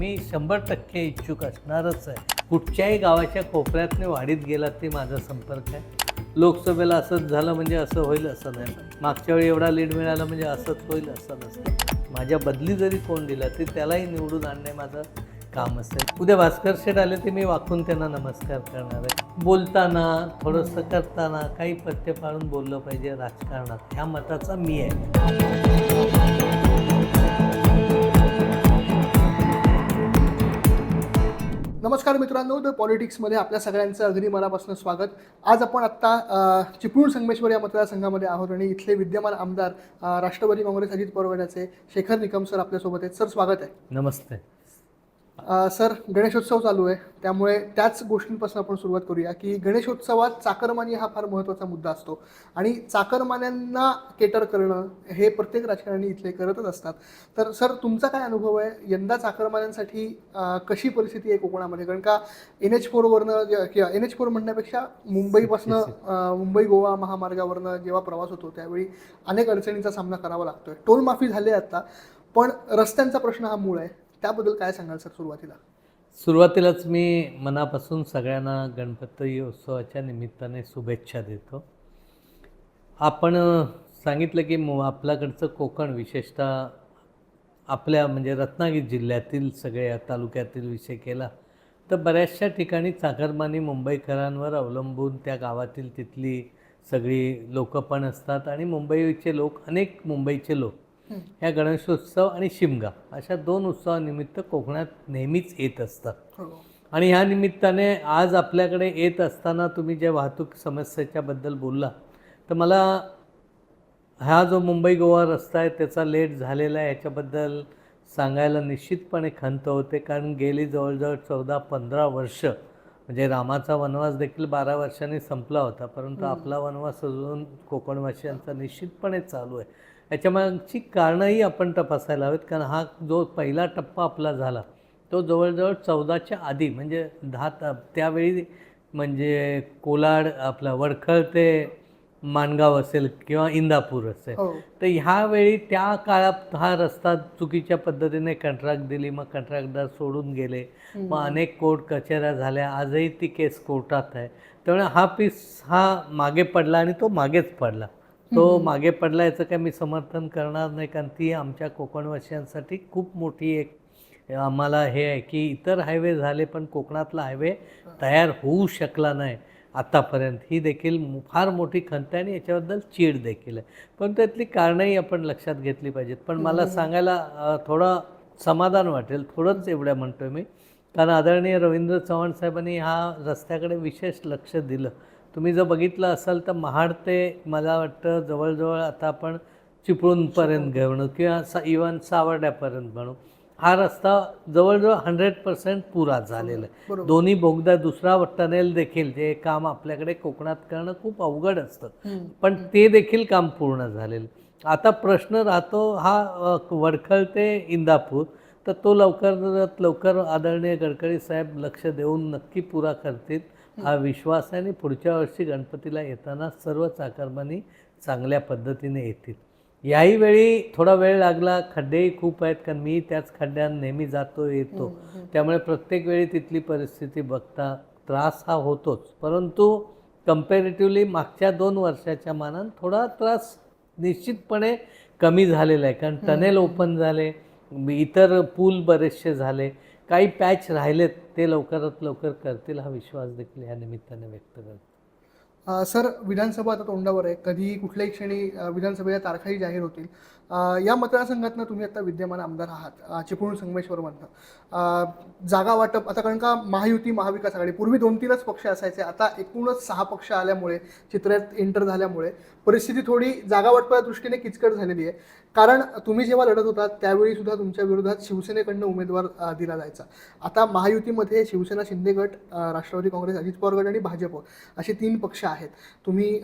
मी शंभर टक्के इच्छुक असणारच आहे. कुठच्याही गावाच्या कोपऱ्यातने वाढीत गेला ते माझा संपर्क आहे. लोकसभेला असंच झालं म्हणजे असं होईल असं नाही. मागच्या वेळी एवढा लीड मिळाला म्हणजे असंच होईल असं नसतं. माझ्या बदली जरी कोण दिला ते त्यालाही निवडून आणणे माझं काम असेल. उद्या भास्कर शेठ आले ते मी वाकून त्यांना नमस्कार करणार आहे. बोलताना थोडंसं करताना काही पथ्य पाळून बोललं पाहिजे राजकारणात. ह्या मताचा मी आहे. नमस्कार मित्रांनो द पॉलिटिक्समध्ये आपल्या सगळ्यांचं अगदी मनापासून स्वागत. आज आपण आत्ता चिपळूण संगमेश्वर या मतदारसंघामध्ये आहोत आणि इथले विद्यमान आमदार राष्ट्रवादी काँग्रेस अजित पवार शेखर निकम सर आपल्यासोबत आहेत. सर स्वागत आहे. नमस्ते. सर गणेशोत्सव चालू आहे. त्यामुळे त्याच गोष्टींपासून आपण सुरुवात करूया की गणेशोत्सवात चाकरमानी हा फार महत्त्वाचा मुद्दा असतो. आणि चाकरमान्यांना केटर करणं हे प्रत्येक राजकारणी इथले करतच असतात. तर सर तुमचा काय अनुभव आहे? यंदा चाकरमान्यांसाठी कशी परिस्थिती आहे कोकणामध्ये? कारण का एन एच फोरवरनं किंवा एन एच फोर म्हणण्यापेक्षा मुंबईपासनं मुंबई गोवा महामार्गावरनं जेव्हा प्रवास होतो त्यावेळी अनेक अडचणींचा सामना करावा लागतोय. टोल माफी झाली आहे आता पण रस्त्यांचा प्रश्न हा मूळ आहे. त्याबद्दल काय सांगाल सर सुरुवातीला? सुरुवातीलाच मी मनापासून सगळ्यांना गणपती उत्सवाच्या निमित्ताने शुभेच्छा देतो. आपण सांगितलं की मु आपल्याकडचं कोकण विशेषतः आपल्या म्हणजे रत्नागिरी जिल्ह्यातील सगळ्या तालुक्यातील विषय केला तर बऱ्याचशा ठिकाणी चाकरमानी मुंबईकरांवर अवलंबून त्या गावातील तिथली सगळी लोकं पण असतात आणि मुंबईचे लोक अनेक मुंबईचे लोक ह्या गणेशोत्सव आणि शिमगा अशा दोन उत्सवानिमित्त कोकणात नेहमीच येत असतात. हो. आणि ह्या निमित्ताने आज आपल्याकडे येत असताना तुम्ही जे वाहतूक समस्येच्याबद्दल बोलला तर मला हा जो मुंबई गोवा रस्ता आहे त्याचा लेट झालेला आहे याच्याबद्दल सांगायला निश्चितपणे खंत होते. कारण गेली जवळजवळ चौदा पंधरा वर्ष म्हणजे रामाचा वनवास देखील बारा वर्षांनी संपला होता. परंतु आपला वनवास अजून कोकणवासियांचा निश्चितपणे चालू आहे. याच्यामागची कारणंही आपण तपासायला हवेत कारण हा जो पहिला टप्पा आपला झाला तो जवळजवळ चौदाच्या आधी म्हणजे दहा त त्यावेळी म्हणजे कोलाड आपला वडखळ ते माणगाव असेल किंवा इंदापूर असेल. हो. तर ह्यावेळी त्या काळात हा रस्ता चुकीच्या पद्धतीने कंट्रॅक्ट दिली मग कंट्रॅक्टदार सोडून गेले. मग अनेक कोर्ट कचेऱ्या झाल्या आजही ती केस कोर्टात आहे. त्यामुळे हा पीस हा मागे पडला आणि तो मागेच पडला. तो मागे पडला याचं काय मी समर्थन करणार नाही कारण ती आमच्या कोकणवासियांसाठी खूप मोठी एक आम्हाला हे आहे की इतर हायवे झाले पण कोकणातला हायवे तयार होऊ शकला नाही आत्तापर्यंत ही देखील फार मोठी खंत आहे आणि याच्याबद्दल चीड देखील आहे. पण त्यातली कारणंही आपण लक्षात घेतली पाहिजेत. पण मला सांगायला थोडं समाधान वाटेल थोडंच एवढ्या म्हणतोय मी. कारण आदरणीय रवींद्र चव्हाण साहेबांनी हा रस्त्याकडे विशेष लक्ष दिलं. तुम्ही जर बघितलं असाल तर महाड ते मला वाटतं जवळजवळ आता आपण चिपळूणपर्यंत घेणं किंवा सा इवन सावर्ड्यापर्यंत म्हणू. हा रस्ता जवळजवळ हंड्रेड पर्सेंट पुरा झालेला आहे. दोन्ही बोगदा दुसरा टनेल देखील जे काम आपल्याकडे कोकणात करणं खूप अवघड असतं. पण ते देखील काम पूर्ण झालेलं आता प्रश्न राहतो हा वडखळ ते इंदापूर. तर तो लवकरात लवकर आदरणीय गडकरी साहेब लक्ष देऊन नक्की पुरा करतील. हा विश्वास आहे आणि पुढच्या वर्षी गणपतीला येताना सर्व चाकरमानी चांगल्या पद्धतीने येतील. याही वेळी थोडा वेळ लागला खड्डेही खूप आहेत कारण मी त्याच खड्ड्यात नेहमी जातो येतो. त्यामुळे प्रत्येक वेळी तिथली परिस्थिती बघता त्रास हा होतोच. परंतु कम्पॅरेटिव्हली मागच्या दोन वर्षाच्या मानानं थोडा त्रास निश्चितपणे कमी झालेला आहे. कारण टनेल ओपन झाले इतर पूल बरेचसे झाले. काही पॅच राहिलेत ते लवकरात लवकर करतील हा विश्वास देखील या निमित्ताने व्यक्त करतो. सर विधानसभा आता तोंडावर आहे. कधी कुठल्याही क्षणी विधानसभेच्या तारखाही जाहीर होतील. या मतदारसंघातनं तुम्ही आता विद्यमान आमदार आहात चिपळूण संगमेश्वरमधनं. जागा वाटप आता कारण का महायुती महाविकास आघाडी पूर्वी दोन तीनच पक्ष असायचे आता एकूणच सहा पक्ष आल्यामुळे चित्रात एंटर झाल्यामुळे परिस्थिती थोडी जागा वाटपाच्या दृष्टीने किचकट झालेली आहे. कारण तुम्ही जेव्हा लढत होता त्यावेळी सुद्धा तुमच्या विरोधात शिवसेनेकडनं उमेदवार दिला जायचा. आता महायुतीमध्ये शिवसेना शिंदे गट राष्ट्रवादी काँग्रेस अजित पवार गट आणि भाजप असे तीन पक्ष आहेत. तुम्ही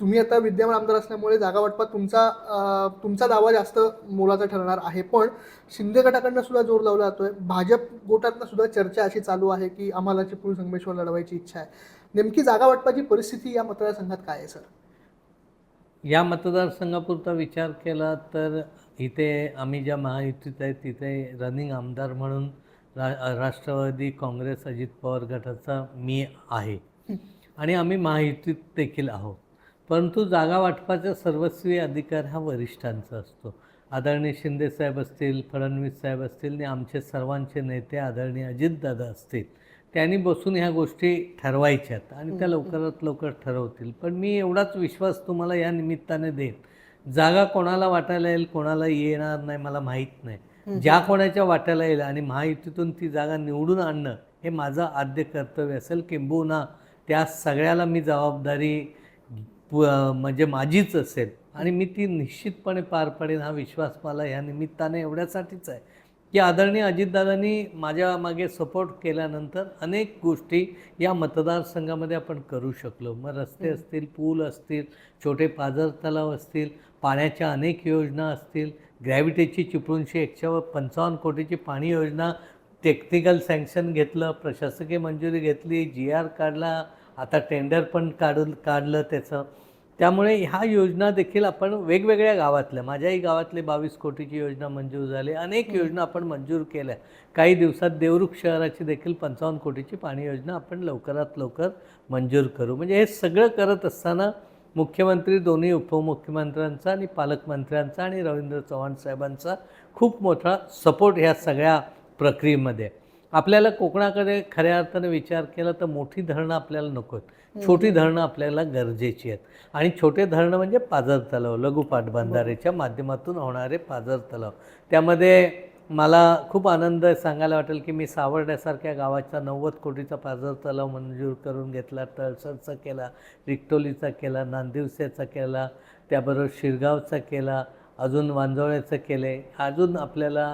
तुम्ही आता विद्यमान आमदार असल्यामुळे जागा वाटपात तुमचा तुमचा दावा जास्त मोलाचा ठरणार आहे. पण शिंदे गटाकडनं सुद्धा जोर लावला जातोय. भाजप गोटातनं सुद्धा चर्चा अशी चालू आहे की आम्हाला चिपळूण संगमेश्वर लढवायची इच्छा आहे. नेमकी जागा वाटपाची परिस्थिती या मतदारसंघात काय आहे सर? या मतदारसंघापुरता विचार केला तर इथे आम्ही ज्या महायुतीत आहे तिथे रनिंग आमदार म्हणून रा राष्ट्रवादी काँग्रेस अजित पवार गटाचा मी आहे. आणि आम्ही महायुतीत देखील आहोत. परंतु जागा वाटपाचा सर्वस्वी अधिकार हा वरिष्ठांचा असतो. आदरणीय शिंदेसाहेब असतील फडणवीस साहेब असतील आणि आमचे सर्वांचे नेते आदरणीय अजितदादा असतील त्यांनी बसून ह्या गोष्टी ठरवायच्यात आणि त्या लवकरात लवकर ठरवतील. पण मी एवढाच विश्वास तुम्हाला या निमित्ताने देईन. जागा कोणाला वाटायला येईल कोणाला येणार नाही मला माहीत नाही. ज्या कोणाच्या वाट्याला येईल आणि महायुतीतून ती जागा निवडून आणणं हे माझं आद्य कर्तव्य असेल किंबहुना त्या सगळ्याला मी जबाबदारी म्हणजे माझीच असेल. आणि मी ती निश्चितपणे पार पाडेन हा विश्वास मला ह्या निमित्ताने एवढ्यासाठीच आहे. की आदरणीय अजितदादांनी माझ्या मागे सपोर्ट केल्यानंतर अनेक गोष्टी या मतदारसंघामध्ये आपण करू शकलो. मग रस्ते असतील पूल असतील छोटे पाझर तलाव असतील पाण्याच्या अनेक योजना असतील ग्रॅव्हिटीची चिपळूणशी एकशे पंचावन्न कोटीची पाणी योजना टेक्निकल सँक्शन घेतलं प्रशासकीय मंजुरी घेतली जी आर काढला आता टेंडर पण काढून काढलं त्याचं. त्यामुळे ह्या योजना देखील आपण वेगवेगळ्या गावातल्या माझ्याही गावातले बावीस कोटीची योजना मंजूर झाली. अनेक योजना आपण मंजूर केल्या. काही दिवसात देवरुख शहराची देखील पंचावन्न कोटीची पाणी योजना आपण लवकरात लवकर मंजूर करू. म्हणजे हे सगळं करत असताना मुख्यमंत्री दोन्ही उपमुख्यमंत्र्यांचा आणि पालकमंत्र्यांचा आणि रवींद्र चव्हाण साहेबांचा खूप मोठा सपोर्ट ह्या सगळ्या प्रक्रियेमध्ये. आपल्याला कोकणाकडे खऱ्या अर्थाने विचार केला तर मोठी धरणं आपल्याला नको आहेत. छोटी धरणं आपल्याला गरजेची आहेत. आणि छोटे धरणं म्हणजे पाझर तलाव लघु पाटबंधारेच्या माध्यमातून होणारे पाझर तलाव. त्यामध्ये मला खूप आनंद सांगायला वाटेल की मी सावर्ड्यासारख्या गावाचा नव्वद कोटीचा पाझर तलाव मंजूर करून घेतला तळसरचा केला रिक्टोलीचा केला नांदिवसेचा केला त्याबरोबर शिरगावचा केला अजून वांजोळ्याचं केले. अजून आपल्याला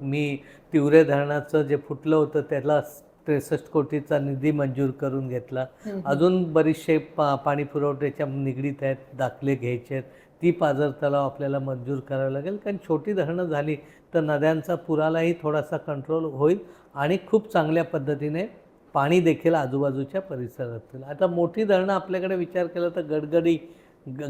मी तिवरे धरणाचं जे फुटलं होतं त्याला त्रेसष्ट कोटीचा निधी मंजूर करून घेतला. अजून बरीचसे पा पाणी पुरवठ्याच्या निगडीत आहेत दाखले घ्यायचे आहेत. ती पाझर तलाव आपल्याला मंजूर करावं लागेल. कारण छोटी धरणं झाली तर नद्यांचा पुरालाही थोडासा कंट्रोल होईल आणि खूप चांगल्या पद्धतीने पाणी देखील आजूबाजूच्या परिसरात आता मोठी धरणं आपल्याकडे विचार केला तर गडगडी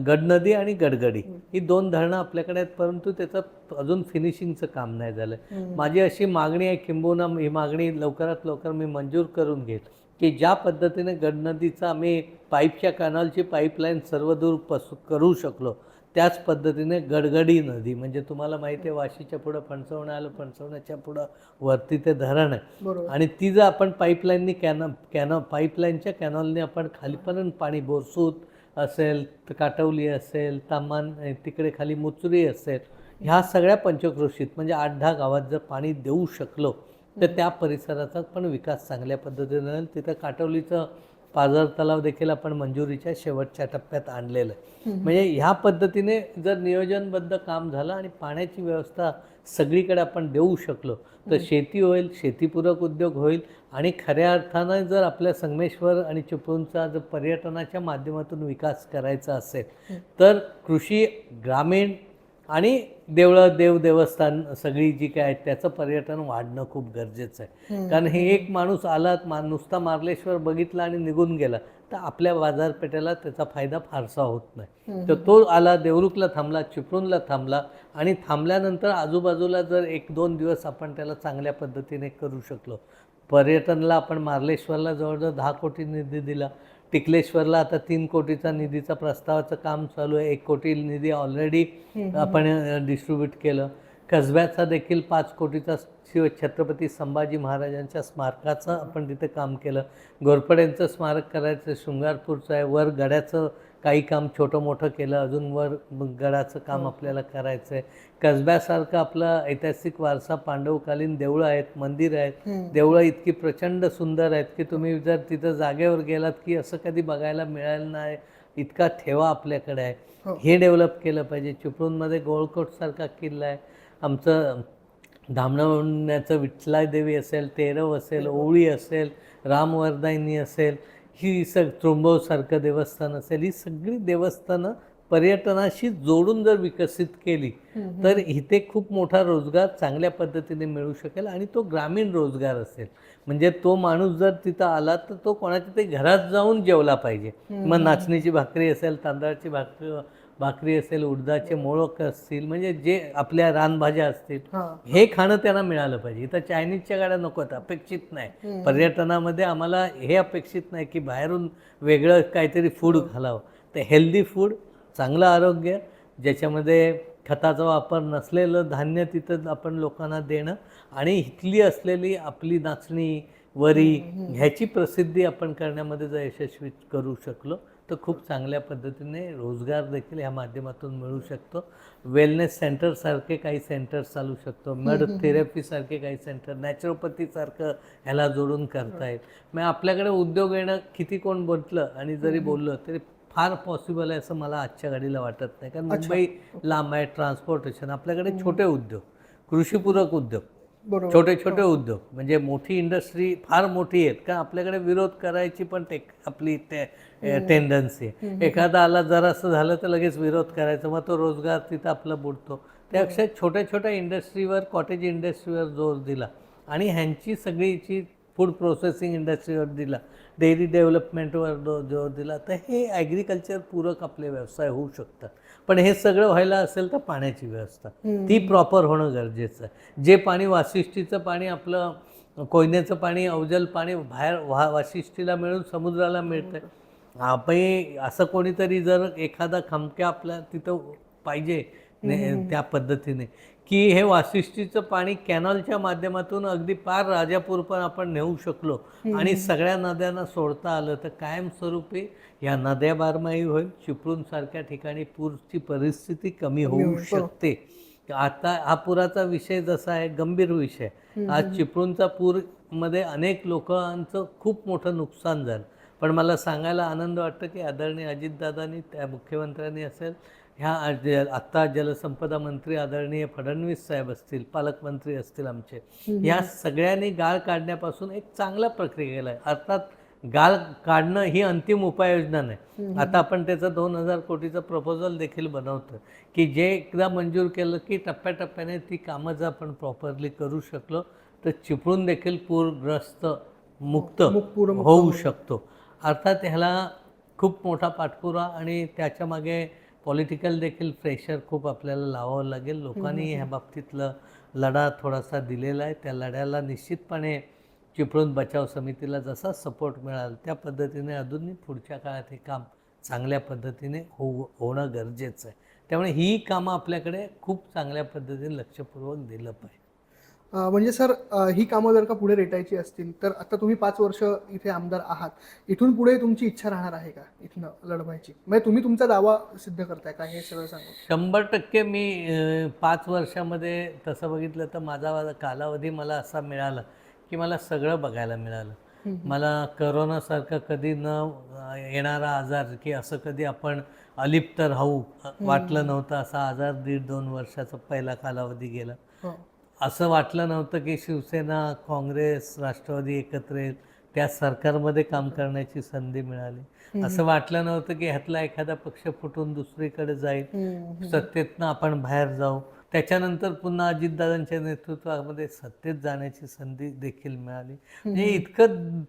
गडनदी आणि गडगडी. ही दोन धरणं आपल्याकडे आहेत परंतु त्याचं अजून फिनिशिंगचं काम नाही झालं. माझी अशी मागणी आहे किंबहुना ही मागणी लवकरात लवकर मी मंजूर करून घेईन की ज्या पद्धतीने गडनदीचा आम्ही पाईपच्या कॅनलची पाईपलाईन सर्व दूर पसू करू शकलो त्याच पद्धतीने गडगडी नदी म्हणजे तुम्हाला माहिती आहे वाशीच्या पुढं फणसवणं आलं फणसवण्याच्या पुढं वरती ते धरण आहे. आणि ती जर आपण पाईपलाईननी कॅन कॅन पाईपलाईनच्या कॅनॉलने आपण खालीपर्यंत पाणी बोरसूत असेल तर काटवली असेल तामान तिकडे खाली मुचरी असेल ह्या सगळ्या पंचक्रोशीत म्हणजे आठ दहा गावात जर पाणी देऊ शकलो तर त्या परिसराचा पण विकास चांगल्या पद्धतीने होईल. तिथं काटवलीचं पाझर तलाव देखील आपण मंजुरीच्या शेवटच्या टप्प्यात आणलेलं आहे. म्हणजे ह्या पद्धतीने जर नियोजनबद्ध काम झालं आणि पाण्याची व्यवस्था सगळीकडे आपण देऊ शकलो तर शेती होईल शेतीपूरक उद्योग होईल आणि खऱ्या अर्थानं जर आपल्या संगमेश्वर आणि चिपळूणचा जर पर्यटनाच्या माध्यमातून विकास करायचा असेल तर कृषी ग्रामीण आणि देवळं देव देवस्थान सगळी जी काय आहेत त्याचं पर्यटन वाढणं खूप गरजेचं आहे. कारण हे एक माणूस आला मा नुसता मार्लेश्वर बघितला आणि निघून गेला तर आपल्या बाजारपेठेला त्याचा फायदा फारसा होत नाही. तर तो आला देवरुखला थांबला चिपळूणला थांबला आणि थांबल्यानंतर आजूबाजूला जर एक दोन दिवस आपण त्याला चांगल्या पद्धतीने करू शकलो. पर्यटनला आपण मार्लेश्वरला जवळजवळ दहा कोटी निधी दिला टिकलेश्वरला आता तीन कोटीचा निधीचा प्रस्तावाचं काम चालू आहे. एक कोटी निधी ऑलरेडी आपण डिस्ट्रीब्यूट केलं. कसब्याचा देखील पाच कोटीचा शिव छत्रपती संभाजी महाराजांच्या स्मारकाचं आपण तिथे काम केलं. घोरपड्यांचं स्मारक करायचं शृंगारपूरचं आहे. वर गड्याचं काही काम छोटं मोठं केलं अजून वर गडाचं काम आपल्याला करायचं आहे कसब्यासारखं आपलं ऐतिहासिक वारसा पांडवकालीन देवळं आहेत मंदिर आहेत देवळं इतकी प्रचंड सुंदर आहेत की तुम्ही जर तिथं जागेवर गेलात की असं कधी बघायला मिळालं नाही इतका ठेवा आपल्याकडे आहे. हे. डेव्हलप केलं पाहिजे. चिपळूणमध्ये गोळकोटसारखा किल्ला आहे. आमचं धामणवण्याचं विठ्ठला देवी असेल तेरव असेल ओवळी असेल रामवरदायनी असेल ही सग त्रोंबवसारखं देवस्थान असेल ही सगळी देवस्थानं पर्यटनाशी जोडून जर विकसित केली तर इथे खूप मोठा रोजगार चांगल्या पद्धतीने मिळू शकेल आणि तो ग्रामीण रोजगार असेल. म्हणजे तो माणूस जर तिथं आला तर तो कोणाच्या तरी घरात जाऊन जेवला पाहिजे. मग नाचणीची भाकरी असेल तांदळाची भाकरी भाकरी असेल उडदाचे मोळक असतील म्हणजे जे आपल्या रानभाज्या असतील हा. हे खाणं त्यांना मिळालं पाहिजे. इथं चायनीजच्या गाड्या नको आहेत अपेक्षित नाही. पर्यटनामध्ये आम्हाला हे अपेक्षित नाही की बाहेरून वेगळं काहीतरी फूड घालावं. तर हेल्दी फूड चांगलं आरोग्य ज्याच्यामध्ये खताचा वापर नसलेलं धान्य तिथं आपण लोकांना देणं आणि इथली असलेली आपली नाचणी वरी ह्याची प्रसिद्धी आपण करण्यामध्ये जर यशस्वी करू शकलो तर खूप चांगल्या पद्धतीने रोजगार देखील ह्या माध्यमातून मिळू शकतो. वेलनेस सेंटरसारखे काही सेंटर्स चालू शकतो. मड थेरपीसारखे काही सेंटर नॅचरोपॅथीसारखं ह्याला जोडून करता येईल. मग आपल्याकडे उद्योग येणं किती कोण बोललं आणि जरी बोललं तरी फार पॉसिबल आहे असं मला आजच्या घडीला वाटत नाही. कारण मुंबई लांब आहे ट्रान्सपोर्टेशन आपल्याकडे छोटे उद्योग कृषीपूरक उद्योग. छोटे छोटे उद्योग. म्हणजे मोठी इंडस्ट्री फार मोठी आहेत का आपल्याकडे विरोध करायची पण टेक आपली ते टेंडन्सी आहे. एखादा आला जरासं झालं तर लगेच विरोध करायचा. मग तो रोजगार तिथं आपला बुडतो. त्यापेक्षा छोट्या छोट्या इंडस्ट्रीवर कॉटेज इंडस्ट्रीवर जोर दिला आणि ह्यांची सगळीची फूड प्रोसेसिंग इंडस्ट्रीवर दिला. डेअरी डेव्हलपमेंटवर जोर दिला. तर हे ॲग्रिकल्चर पूरक आपले व्यवसाय होऊ शकतात. पण हे सगळं व्हायला असेल तर पाण्याची व्यवस्था. ती प्रॉपर होणं गरजेचं आहे. जे पाणी वाशिष्ठीचं पाणी आपलं कोयनेचं पाणी अवजल पाणी बाहेर वा वाशिष्ठीला मिळून समुद्राला मिळतं आपण असं कोणीतरी जर एखादा खमक्या आपल्या तिथं पाहिजे त्या पद्धतीने. की हे वाशिष्ठीचं पाणी कॅनॉलच्या माध्यमातून अगदी पार राजापूर पण आपण नेऊ शकलो आणि सगळ्या नद्यांना सोडता आलं तर कायमस्वरूपी या नद्या बारमाही होईल. चिपळूण सारख्या ठिकाणी पूरची परिस्थिती कमी होऊ शकते. आता हा पुराचा विषय जसा आहे गंभीर विषय. आज चिपळूणचा पूरमध्ये अनेक लोकांचं खूप मोठं नुकसान झालं. पण मला सांगायला आनंद वाटतो की आदरणीय अजितदादांनी त्या मुख्यमंत्र्यांनी असेल ह्या आज- आत्ता जलसंपदा मंत्री आदरणीय फडणवीस साहेब असतील पालकमंत्री असतील आमचे ह्या सगळ्यांनी गाळ काढण्यापासून एक चांगला प्रक्रिया केला आहे अर्थात गाळ काढणं ही अंतिम उपाययोजना नाही. आता आपण त्याचं दोन हजार कोटीचं प्रपोजल देखील बनवतो की जे एकदा मंजूर केलं की टप्प्याटप्प्याने ती कामं जर आपण प्रॉपरली करू शकलो तर चिपळूण देखील पूरग्रस्त मुक्त होऊ शकतो. अर्थात ह्याला खूप मोठा पाठपुरा आणि त्याच्यामागे पॉलिटिकल देखील प्रेशर खूप आपल्याला लावावं लागेल. लोकांनी ह्या बाबतीतलं लढा थोडासा दिलेला आहे. त्या लढ्याला निश्चितपणे चिपळूण बचाव समितीला जसा सपोर्ट मिळाल त्या पद्धतीने अजूनही पुढच्या काळात हे काम चांगल्या पद्धतीने होऊ होणं गरजेचं आहे. त्यामुळे ही कामं आपल्याकडे खूप चांगल्या पद्धतीने लक्षपूर्वक दिलं पाहिजे. म्हणजे सर ही कामं जर का पुढे रेटायची असतील तर आता तुम्ही पाच वर्ष इथे आमदार आहात. इथून पुढे तुमची इच्छा राहणार आहे का इथनं लढवायची? म्हणजे तुम्ही तुमचा दावा सिद्ध करताय का हे सगळं सांगू. शंभर टक्के मी पाच वर्षामध्ये तसं बघितलं तर माझा कालावधी मला असा मिळाला की मला सगळं बघायला मिळालं. मला करोनासारखा कधी न येणारा आजार की असं कधी आपण अलिप्त राहू वाटलं नव्हतं असा आजार दीड दोन वर्षाचा पहिला कालावधी गेला. हो. असं वाटलं नव्हतं की शिवसेना काँग्रेस राष्ट्रवादी एकत्र येईल. त्या सरकारमध्ये काम करण्याची संधी मिळाली. असं वाटलं नव्हतं की ह्यातला एखादा पक्ष फुटून दुसरीकडे जाईल. सत्तेतनं आपण बाहेर जाऊ. त्याच्यानंतर पुन्हा अजितदादांच्या नेतृत्वामध्ये सत्तेत जाण्याची संधी देखील मिळाली. म्हणजे इतकं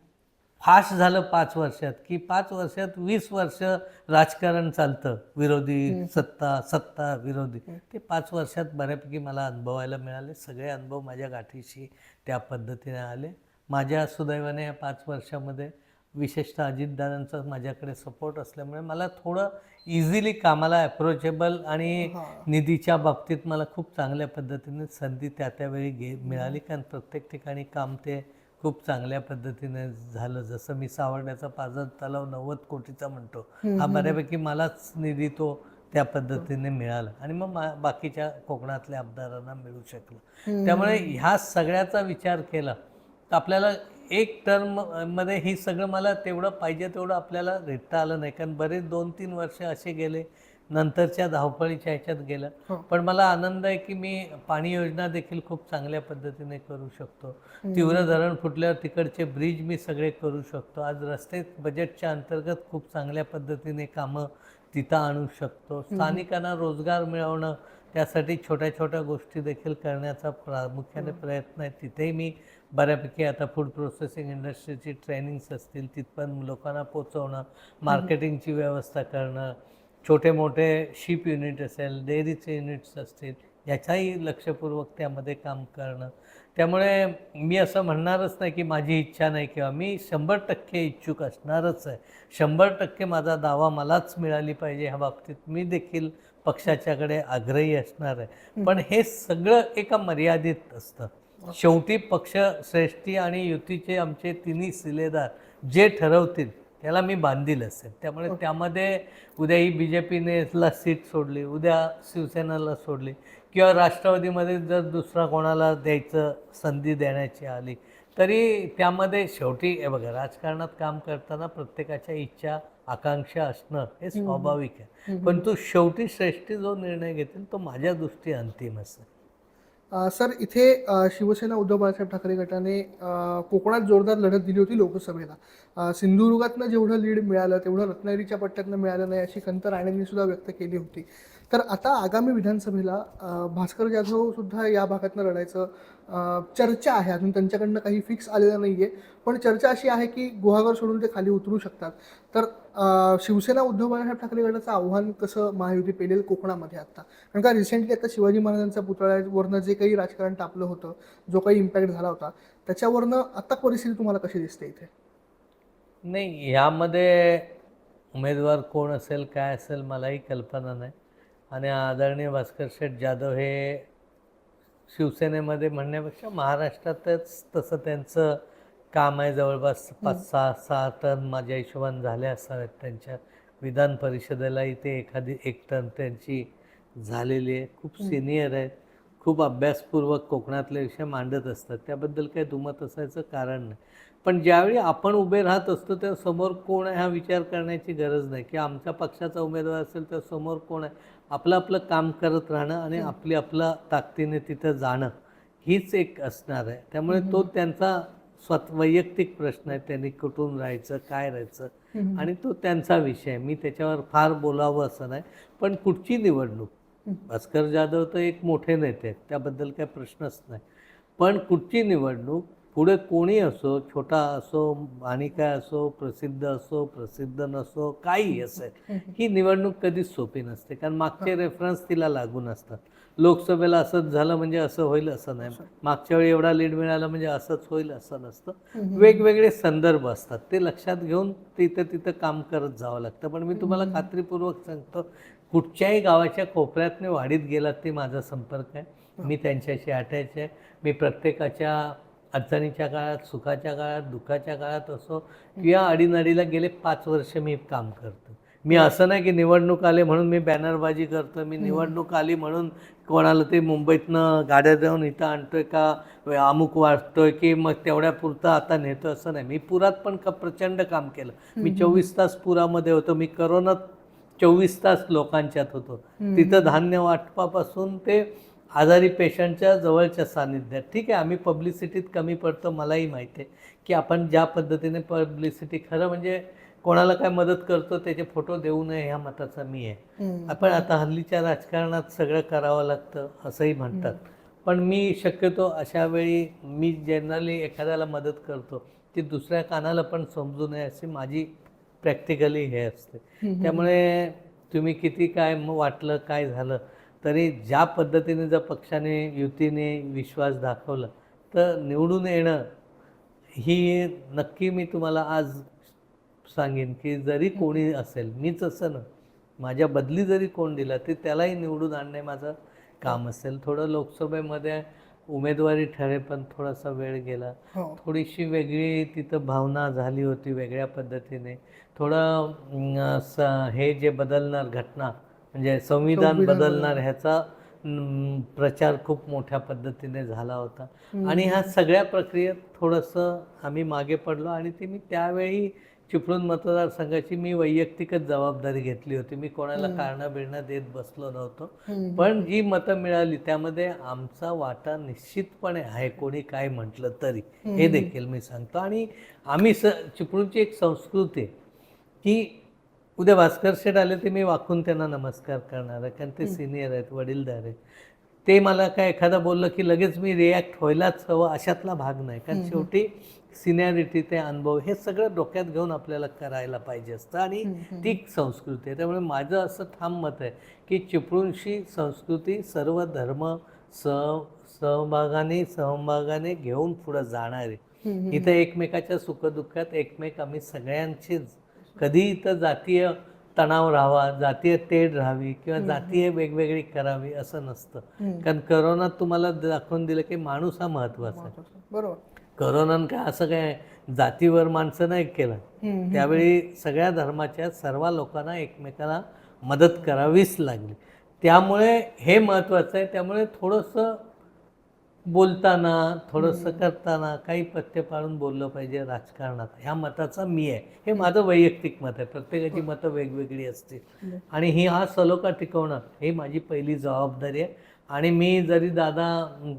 फास्ट झालं पाच वर्षात की पाच वर्षात वीस वर्ष राजकारण चालतं. विरोधी सत्ता सत्ता विरोधी. ते पाच वर्षात बऱ्यापैकी मला अनुभवायला मिळाले. सगळे अनुभव माझ्या गाठीशी त्या पद्धतीने आले. माझ्या सुदैवाने या पाच वर्षामध्ये विशेषतः अजितदादांचा माझ्याकडे सपोर्ट असल्यामुळे मला थोडं इझिली कामाला अप्रोचेबल आणि निधीच्या बाबतीत मला खूप चांगल्या पद्धतीने संधी त्या त्यावेळी घे मिळाली. कारण प्रत्येक ठिकाणी काम ते खूप चांगल्या पद्धतीने झालं. जसं मी सावर्ड्याचा पाझर तलाव नव्वद कोटीचा म्हणतो हा बऱ्यापैकी मलाच निधी तो त्या पद्धतीने मिळाला आणि मग बाकीच्या कोकणातल्या आमदारांना मिळू शकलं. त्यामुळे ह्या सगळ्याचा विचार केला तर आपल्याला एक टर्ममध्ये ही सगळं मला तेवढं पाहिजे तेवढं आपल्याला रेटता आलं नाही. कारण बरेच दोन तीन वर्ष असे गेले नंतरच्या धावपळीच्या ह्याच्यात गेलं. हो. पण मला आनंद आहे की मी पाणी योजना देखील खूप चांगल्या पद्धतीने करू शकतो. तीव्र धरण फुटल्यावर तिकडचे ब्रिज मी सगळे करू शकतो. आज रस्ते बजेटच्या अंतर्गत खूप चांगल्या पद्धतीने कामं तिथं आणू शकतो. स्थानिकांना रोजगार मिळवणं त्यासाठी छोट्या छोट्या गोष्टी देखील करण्याचा प्रामुख्याने प्रयत्न आहे. तिथेही मी बऱ्यापैकी आता फूड प्रोसेसिंग इंडस्ट्रीची ट्रेनिंग्स असतील तिथपर्यंत लोकांना पोचवणं मार्केटिंगची व्यवस्था करणं छोटे मोठे शिप युनिट असेल डेअरीचे युनिट्स असतील याच्याही लक्षपूर्वक त्यामध्ये काम करणं. त्यामुळे मी असं म्हणणारच नाही की माझी इच्छा नाही किंवा मी शंभर टक्के इच्छुक असणारच आहे. शंभर टक्के माझा दावा मलाच मिळाली पाहिजे ह्या बाबतीत मी देखील पक्षाच्याकडे आग्रही असणार आहे. पण हे सगळं एका मर्यादित असतं. शेवटी पक्ष श्रेष्ठी आणि युतीचे आमचे तिन्ही सिलेदार जे ठरवतील त्याला मी बांधील असेल. त्यामुळे त्यामध्ये उद्या ही बी जे पीने सीट सोडली उद्या शिवसेनाला सोडली किंवा राष्ट्रवादीमध्ये जर दुसरा कोणाला द्यायचं संधी देण्याची आली तरी त्यामध्ये शेवटी हे बघा राजकारणात काम करताना प्रत्येकाच्या इच्छा आकांक्षा असणं हे स्वाभाविक आहे. पण तो शेवटी श्रेष्ठी जो निर्णय घेतील तो माझ्या दृष्टी अंतिम असेल. सर इथे शिवसेना उद्धव बाळासाहेब ठाकरे गटाने कोकणात जोरदार लढत दिली होती लोकसभेला. सिंधुदुर्गातनं जेवढं लीड मिळालं तेवढं रत्नागिरीच्या पट्ट्यातनं मिळालं नाही अशी खंत राणेंनी सुद्धा व्यक्त केली होती. तर आता आगामी विधानसभेला भास्कर जाधव सुद्धा या भागातनं लढायचं चर्चा आहे. अजून त्यांच्याकडनं काही फिक्स आलेलं नाही आहे पण चर्चा अशी आहे की गुहागर सोडून ते खाली उतरू शकतात. तर शिवसेना उद्धव बाळासाहेब ठाकरे गटाचं आव्हान कसं महायुती पेलेल कोकणामध्ये आता? कारण का रिसेंटली आता शिवाजी महाराजांचा पुतळ्यावरनं जे काही राजकारण टापलं होतं जो काही इम्पॅक्ट झाला होता त्याच्यावरनं आता परिस्थिती तुम्हाला कशी दिसते इथे? नाही यामध्ये उमेदवार कोण असेल काय असेल मलाही कल्पना नाही. आणि आदरणीय भास्कर शेठ जाधव हे शिवसेनेमध्ये म्हणण्यापेक्षा महाराष्ट्रातच तसं त्यांचं काम आहे जवळपास पाच सहा सहा टर्न माझ्या हिशोबाने झाल्या असाव्यात त्यांच्या विधान परिषदेलाही ते एखादी एक टर्न त्यांची झालेली आहे. खूप सिनियर आहेत. खूप अभ्यासपूर्वक कोकणातले विषय मांडत असतात. त्याबद्दल काही दुमत असायचं कारण नाही. पण ज्यावेळी आपण उभे राहत असतो तेव्हा समोर कोण आहे हा विचार करण्याची गरज नाही. की आमच्या पक्षाचा उमेदवार असेल तर समोर कोण आहे? आपलं आपलं काम करत राहणं आणि आपली आपल्या ताकदीने तिथं जाणं हीच एक असणार आहे. त्यामुळे तो त्यांचा स्वत वैयक्तिक प्रश्न आहे त्यांनी कुठून राहायचं काय राहायचं? आणि तो त्यांचा विषय मी त्याच्यावर फार बोलावं असं नाही. पण कुठची निवडणूक? भास्कर जाधव तर एक मोठे नेते आहेत. त्याबद्दल काही प्रश्नच नाही. पण कुठची निवडणूक? पुढे कोणी असो छोटा असो आणि काय असो प्रसिद्ध असो प्रसिद्ध नसो काही असेल. ही निवडणूक कधीच सोपी नसते. कारण मागचे रेफरन्स तिला लागून असतात. लोकसभेला असंच झालं म्हणजे असं होईल असं नाही. मागच्या वेळी एवढा लीड मिळाला म्हणजे असंच होईल असं नसतं. वेगवेगळे संदर्भ असतात. ते लक्षात घेऊन तिथं तिथं काम करत जावं लागतं. पण मी तुम्हाला खात्रीपूर्वक सांगतो कुठच्याही गावाच्या कोपऱ्यातने वाढीत गेलात ते माझा संपर्क आहे. मी त्यांच्याशी अटॅच आहे. मी प्रत्येकाच्या अडचणीच्या काळात सुखाच्या काळात दुःखाच्या काळात असो किंवा अडीनडीला गेले पाच वर्ष मी काम करतो. मी असं नाही की निवडणूक आले म्हणून मी बॅनरबाजी करतो. मी निवडणूक आली म्हणून कोणाला ते मुंबईतनं गाड्या देऊन इथं आणतोय का? अमुक वाटतोय की मग तेवढ्या पुरतं आता नेतो असं नाही. मी पुरात पण क प्रचंड काम केलं. मी चोवीस तास पुरामध्ये होतो. मी करोनात चोवीस तास लोकांच्यात होतो. तिथं धान्य वाटपापासून ते आजारी पेशंटच्या जवळच्या सानिध्यात ठीक आहे आम्ही पब्लिसिटीत कमी पडतो मलाही माहिती आहे की आपण ज्या पद्धतीने पब्लिसिटी खरं म्हणजे कोणाला काय मदत करतो त्याचे फोटो देऊ नये ह्या मताचा मी आहे. आपण आता हल्लीच्या राजकारणात सगळं करावं लागतं असंही म्हणतात. पण मी शक्यतो अशा वेळी मी जनरली एखाद्याला मदत करतो ती दुसऱ्या कानाला पण समजू नये अशी माझी प्रॅक्टिकली हे असते. त्यामुळे तुम्ही किती काय म- वाटलं काय झालं तरी ज्या पद्धतीने जर पक्षाने युतीने विश्वास दाखवला तर निवडून येणं ही नक्की मी तुम्हाला आज सांगेन की जरी कोणी असेल मीच असं ना माझ्या बदली जरी कोण दिला ते त्यालाही निवडून आणणे माझं काम असेल. थोडं लोकसभेमध्ये उमेदवारी ठरे पण थोडासा वेळ गेला. हो. थोडीशी वेगळी तिथं भावना झाली होती वेगळ्या पद्धतीने. थोडं हे जे बदलणार घटना म्हणजे संविधान बदलणार ह्याचा प्रचार खूप मोठ्या पद्धतीने झाला होता. आणि ह्या सगळ्या प्रक्रियेत थोडंसं आम्ही मागे पडलो आणि ती मी त्यावेळी चिपळूण मतदारसंघाची मी वैयक्तिकच जबाबदारी घेतली होती. मी कोणाला कारणं बिरणं देत बसलो नव्हतो. पण जी मतं मिळाली त्यामध्ये आमचा वाटा निश्चितपणे आहे. कोणी काय म्हटलं तरी. हे देखील मी सांगतो. आणि आम्ही स चिपळूणची एक संस्कृती आहे की उद्या भास्कर शेठ आले ते मी वाकून त्यांना नमस्कार करणार आहे. कारण ते सिनियर आहेत वडीलधार आहेत. ते मला काय एखादा बोललं की लगेच मी रिॲक्ट व्हायलाच हवं अशातला भाग नाही. कारण शेवटी सिनियरिटी ते अनुभव हे सगळं डोक्यात घेऊन आपल्याला करायला पाहिजे असतं. आणि ती संस्कृती आहे. त्यामुळे माझं असं ठाम मत आहे की चिपळूणशी संस्कृती सर्व धर्म सह सहभागाने सहभागाने घेऊन पुढं जाणार. आहे इथं एकमेकाच्या सुखदुःखात एकमेक आम्ही सगळ्यांचीच. कधी इथं जातीय तणाव राहावा जातीय तेढ राहावी किंवा जातीय वेगवेगळी करावी असं नसतं. कारण करोनात तुम्हाला दाखवून दिलं की माणूस हा महत्त्वाचा आहे. बरोबर. करोनानं काय असं काय जातीवर माणसं नाही केलं. त्यावेळी सगळ्या धर्माच्या सर्व लोकांना एकमेकांना मदत करावीच लागली. त्यामुळे हे महत्त्वाचं आहे. त्यामुळे थोडंसं बोलताना थोडंसं करताना काही पथ्य पाळून बोललं पाहिजे राजकारणात. ह्या मताचा मी आहे. हे माझं वैयक्तिक मत आहे. प्रत्येकाची मतं वेगवेगळी असतील. आणि ही हा सलोखा टिकवणं हे माझी पहिली जबाबदारी आहे. आणि मी जरी दादा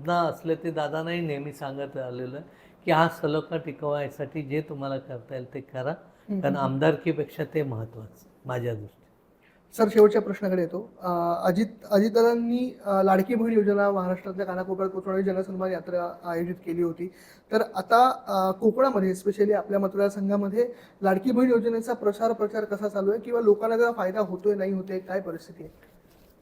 ना असले ते दादांनाही नेहमी सांगत आलेलं आहे. की हा सलोखा टिकवायसाठी जे तुम्हाला करता येईल ते करा. कारण आमदारकीपेक्षा ते महत्त्वाचं माझ्या दृष्टीने. सर शेवटच्या प्रश्नाकडे येतो. अजित अजितदादांनी लाडकी बहीण योजना महाराष्ट्रातल्या कानाकोपऱ्यात पोहोचवणारी जनसन्मान यात्रा आयोजित केली होती. तर आता कोकणामध्ये स्पेशली आपल्या मतदारसंघामध्ये लाडकी बहीण योजनेचा प्रसार प्रचार कसा चालू आहे? किंवा लोकांना त्याचा फायदा होतोय नाही होतोय? काय परिस्थिती आहे?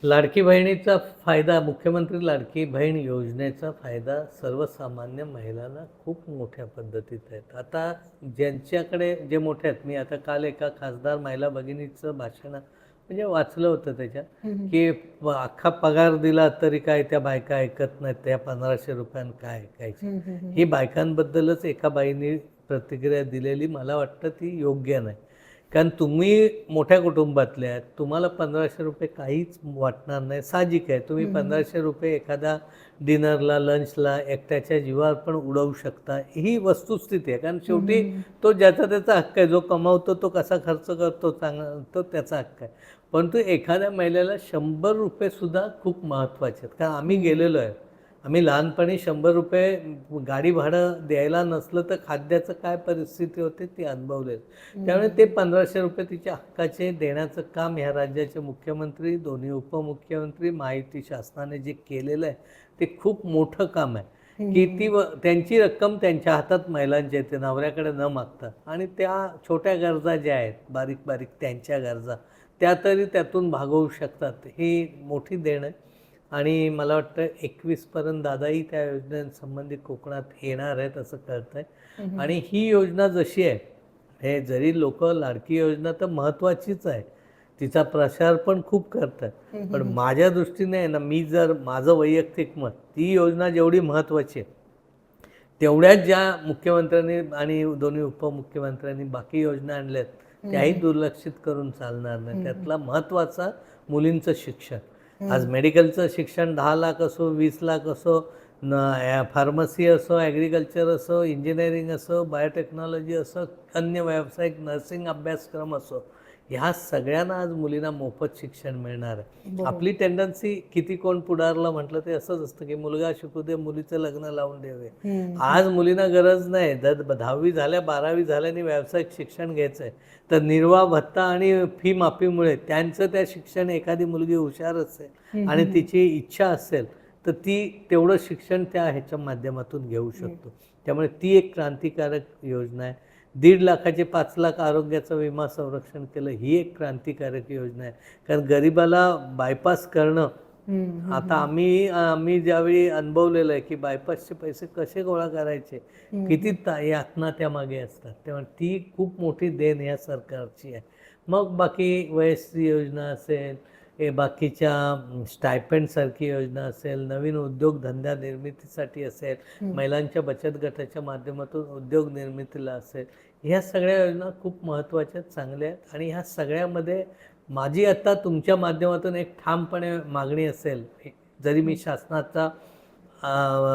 लाडकी बहिणीचा फायदा मुख्यमंत्री लाडकी बहीण योजनेचा फायदा सर्वसामान्य महिलांना खूप मोठ्या पद्धतीत आहेत. आता ज्यांच्याकडे जे मोठे आहेत मी आता काल एका खासदार महिला भगिनीचं भाषण म्हणजे वाचलं होतं त्याच्यात की अख्खा पगार दिला तरी काय त्या बायका ऐकत नाहीत त्या पंधराशे रुपयानं काय ऐकायचे? ही बायकांबद्दलच एका बाईने प्रतिक्रिया दिलेली मला वाटतं ती योग्य नाही. कारण तुम्ही मोठ्या कुटुंबातले आहेत तुम्हाला पंधराशे रुपये काहीच वाटणार नाही. साहजिक आहे. तुम्ही पंधराशे रुपये एखाद्या डिनरला लंचला एकट्याच्या जीवावर पण उडवू शकता. ही वस्तुस्थिती आहे. कारण शेवटी तो ज्याचा त्याचा हक्क आहे. जो कमावतो तो कसा खर्च करतो चांगला तो त्याचा हक्क आहे. परंतु एखाद्या महिलेला शंभर रुपयेसुद्धा खूप महत्त्वाचे आहेत. कारण आम्ही गेलेलो आहे. आम्ही लहानपणी शंभर रुपये गाडी भाडं द्यायला नसलं तर खाद्याचं काय परिस्थिती होते ती अनुभवलेलं त्यामुळे ते पंधराशे रुपये तिच्या हक्काचे देण्याचं काम ह्या राज्याचे मुख्यमंत्री दोन्ही उपमुख्यमंत्री माहिती शासनाने जे केलेलं आहे ते खूप मोठं काम आहे. की ती व त्यांची रक्कम त्यांच्या हातात महिलांच्या येते नवऱ्याकडे न मागता. आणि त्या छोट्या गरजा ज्या आहेत बारीक बारीक त्यांच्या गरजा त्या तरी त्यातून भागवू शकतात. ही मोठी देण आणि मला वाटतं एकवीसपर्यंत दादाही त्या योजनेसंबंधी कोकणात येणार आहेत असं कळत आहे आणि ही योजना जशी आहे हे जरी लोक लाडकी योजना तर महत्त्वाचीच आहे. तिचा प्रसार पण खूप करतात. पण माझ्या दृष्टीने आहे ना मी जर माझं वैयक्तिक मत ती योजना जेवढी महत्त्वाची आहे तेवढ्याच ज्या मुख्यमंत्र्यांनी आणि दोन्ही उपमुख्यमंत्र्यांनी बाकी योजना आणल्यात त्याही दुर्लक्षित करून चालणार नाही. त्यातला महत्त्वाचा मुलींचं शिक्षण. आज मेडिकलचं शिक्षण दहा लाख असो वीस लाख असो न फार्मसी असो ॲग्रिकल्चर असो इंजिनिअरिंग असो बायोटेक्नॉलॉजी असो अन्य व्यावसायिक नर्सिंग अभ्यासक्रम असो ह्या सगळ्यांना आज मुलींना मोफत शिक्षण मिळणार आहे. आपली टेंडन्सी किती कोण पुढारला म्हटलं ते असंच असतं की मुलगा शिकू दे मुलीचं लग्न लावून द्यावे आज मुलींना गरज नाही. जर दहावी झाल्या बारावी झाल्याने व्यावसायिक शिक्षण घ्यायचं आहे तर निर्वाह भत्ता आणि फी माफीमुळे त्यांचं त्या शिक्षण एखादी मुलगी हुशार असेल आणि तिची इच्छा असेल तर ती तेवढं शिक्षण त्या ह्याच्या माध्यमातून घेऊ शकतो. त्यामुळे ती एक क्रांतिकारक योजना आहे. दीड लाखाचे पाच लाख आरोग्याचं विमा संरक्षण केलं ही एक क्रांतिकारक योजना आहे. कारण गरिबाला बायपास करणं आता आम्ही आम्ही ज्यावेळी अनुभवलेलं आहे की बायपासचे पैसे कसे गोळा करायचे किती यातना त्यामागे असतात. तेव्हा ती खूप मोठी देण या सरकारची आहे. मग बाकी वयस्त्री योजना असेल हे बाकीच्या स्टायपेंडसारखी योजना असेल नवीन उद्योगधंद्या निर्मितीसाठी असेल महिलांच्या बचत गटाच्या माध्यमातून उद्योग निर्मितीला असेल ह्या सगळ्या योजना खूप महत्त्वाच्या आहेत, चांगल्या आहेत. आणि ह्या सगळ्यामध्ये माझी आत्ता तुमच्या माध्यमातून एक ठामपणे मागणी असेल. जरी मी शासनाचा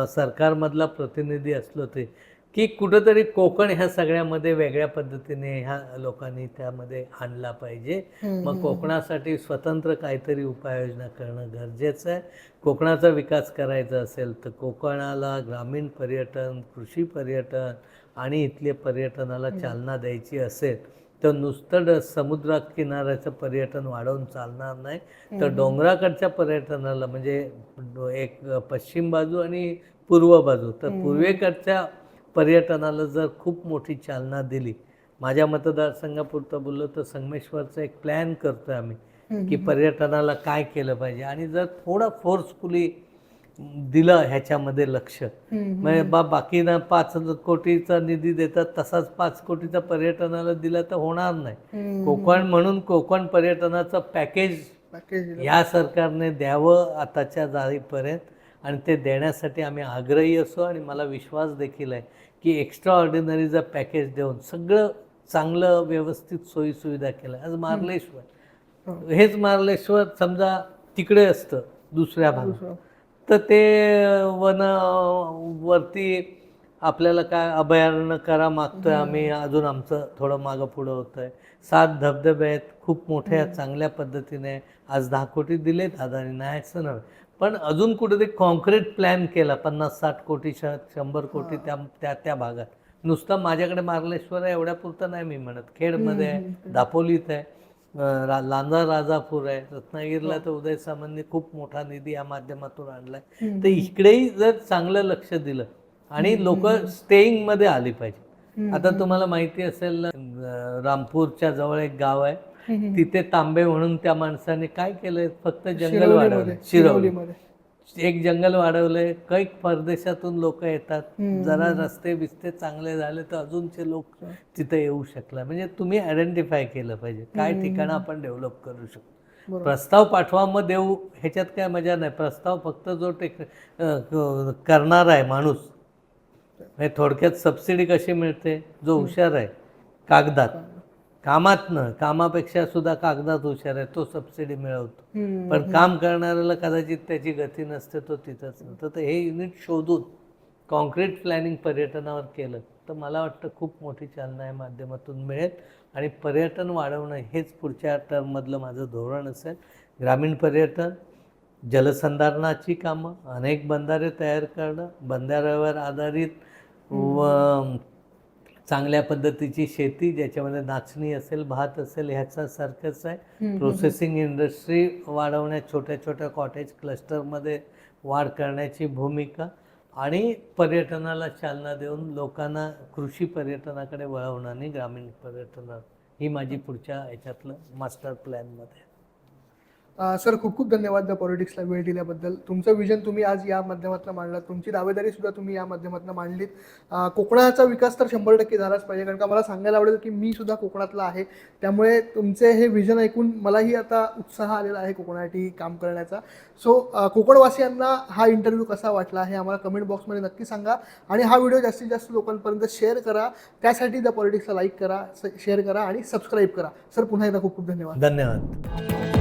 सरकारमधला प्रतिनिधी असलो ते की कुठंतरी कोकण ह्या सगळ्यामध्ये वेगळ्या पद्धतीने ह्या लोकांनी त्यामध्ये आणला पाहिजे. मग कोकणासाठी स्वतंत्र काहीतरी उपाययोजना करणं गरजेचं आहे. कोकणाचा विकास करायचा असेल तर कोकणाला ग्रामीण पर्यटन कृषी पर्यटन आणि इथले पर्यटनाला चालना द्यायची असेल तर नुसतं समुद्र किनाऱ्याचं पर्यटन वाढवून चालणार नाही. तर डोंगराकडच्या पर्यटनाला म्हणजे एक पश्चिम बाजू आणि पूर्व बाजू. तर पूर्वेकडच्या पर्यटनाला जर खूप मोठी चालना दिली. माझ्या मतदारसंघापुरतं बोललो तर संगमेश्वरचा एक प्लॅन करतोय आम्ही की पर्यटनाला काय केलं पाहिजे. आणि जर थोडं फोर्सफुली दिलं ह्याच्यामध्ये लक्ष म्हणजे बा बाकीना पाच कोटीचा निधी देतात तसाच पाच कोटीचा पर्यटनाला दिला तर होणार नाही. कोकण म्हणून कोकण पर्यटनाचं पॅकेज पॅकेज या सरकारने द्यावं आताच्या जाळीपर्यंत. आणि ते देण्यासाठी आम्ही आग्रही असो आणि मला विश्वास देखील आहे की एक्स्ट्रा ऑर्डिनरीचं पॅकेज देऊन सगळं चांगलं व्यवस्थित सोयीसुविधा केल्या आज मार्लेश्वर. हेच मार्लेश्वर समजा तिकडे असतं दुसऱ्या भागात. तर ते वन वरती आपल्याला काय अभयारण्य करा मागतोय आम्ही अजून आमचं थोडं मागं पुढं होतंय. सात धबधबे आहेत खूप मोठ्या चांगल्या पद्धतीने. आज दहा कोटी दिले दादानी नाही असं नव्हे पण अजून कुठेतरी कॉन्क्रीट प्लॅन केला पन्नास साठ कोटी शंभर कोटी त्या त्या त्या भागात. नुसतं माझ्याकडे मार्लेश्वर आहे एवढ्या पुरतं नाही मी म्हणत. खेडमध्ये आहे दापोलीत आहे लांजा राजापूर आहे रत्नागिरीला तर उदय सामंतने खूप मोठा निधी या माध्यमातून आणलाय. तर इकडेही जर चांगलं लक्ष दिलं आणि लोक स्टेईंगमध्ये आली पाहिजे. आता तुम्हाला माहिती असेल रामपूरच्या जवळ एक गाव आहे. तिथे तांबे म्हणून त्या माणसाने काय केलंय? फक्त जंगल वाढवलं शिरवली मध्ये एक जंगल वाढवलंय. कैक परदेशातून लोक येतात. जरा रस्ते बिस्ते चांगले झाले तर अजूनचे लोक तिथे येऊ शकला. म्हणजे तुम्ही आयडेंटिफाय केलं पाहिजे. काय ठिकाणं आपण डेव्हलप करू शकतो. प्रस्ताव पाठवा मग देऊ. ह्याच्यात काय मजा नाही. प्रस्ताव फक्त जो टेक करणार आहे माणूस थोडक्यात सबसिडी कशी मिळते? जो हुशार आहे. कागदात. कामातनं कामापेक्षा सुद्धा कागदात हुशार आहे तो सबसिडी मिळवतो. पण काम करणाऱ्याला कदाचित त्याची गती नसते तो तिथंच नसतं. तर हे युनिट शोधून कॉन्क्रीट प्लॅनिंग पर्यटनावर केलं तर मला वाटतं खूप मोठी चालना या माध्यमातून मिळेल. आणि पर्यटन वाढवणं हेच पुढच्या टर्ममधलं माझं धोरण असेल. ग्रामीण पर्यटन जलसंधारणाची कामं अनेक बंधारे तयार करणं बंधाऱ्यावर आधारित व चांगल्या पद्धतीची शेती ज्याच्यामध्ये नाचणी असेल भात असेल ह्याचा सारखंच आहे. प्रोसेसिंग इंडस्ट्री वाढवण्यात छोट्या छोट्या कॉटेज क्लस्टरमध्ये वाढ करण्याची भूमिका आणि पर्यटनाला चालना देऊन लोकांना कृषी पर्यटनाकडे वळवणं आणि ग्रामीण पर्यटना ही माझी पुढच्या ह्याच्यातलं मास्टर प्लॅनमध्ये सर खूप खूप धन्यवाद द पॉलिटिक्सला वेळ दिल्याबद्दल. तुमचं विजन तुम्ही आज या माध्यमातून मांडलात. तुमची दावेदारी सुद्धा तुम्ही या माध्यमातून मांडलीत. कोकणाचा विकास तर शंभर टक्के झालाच पाहिजे कारण का मला सांगायला आवडेल की मी सुद्धा कोकणातला आहे. त्यामुळे तुमचे हे विजन ऐकून मलाही आता उत्साह आलेला आहे कोकणासाठी काम करण्याचा. सो कोकणवासियांना हा इंटरव्ह्यू कसा वाटला हे आम्हाला कमेंट बॉक्समध्ये नक्की सांगा. आणि हा व्हिडिओ जास्तीत जास्त लोकांपर्यंत शेअर करा. त्यासाठी द पॉलिटिक्सला लाईक करा शेअर करा आणि सबस्क्राईब करा. सर पुन्हा एकदा खूप खूप धन्यवाद. धन्यवाद.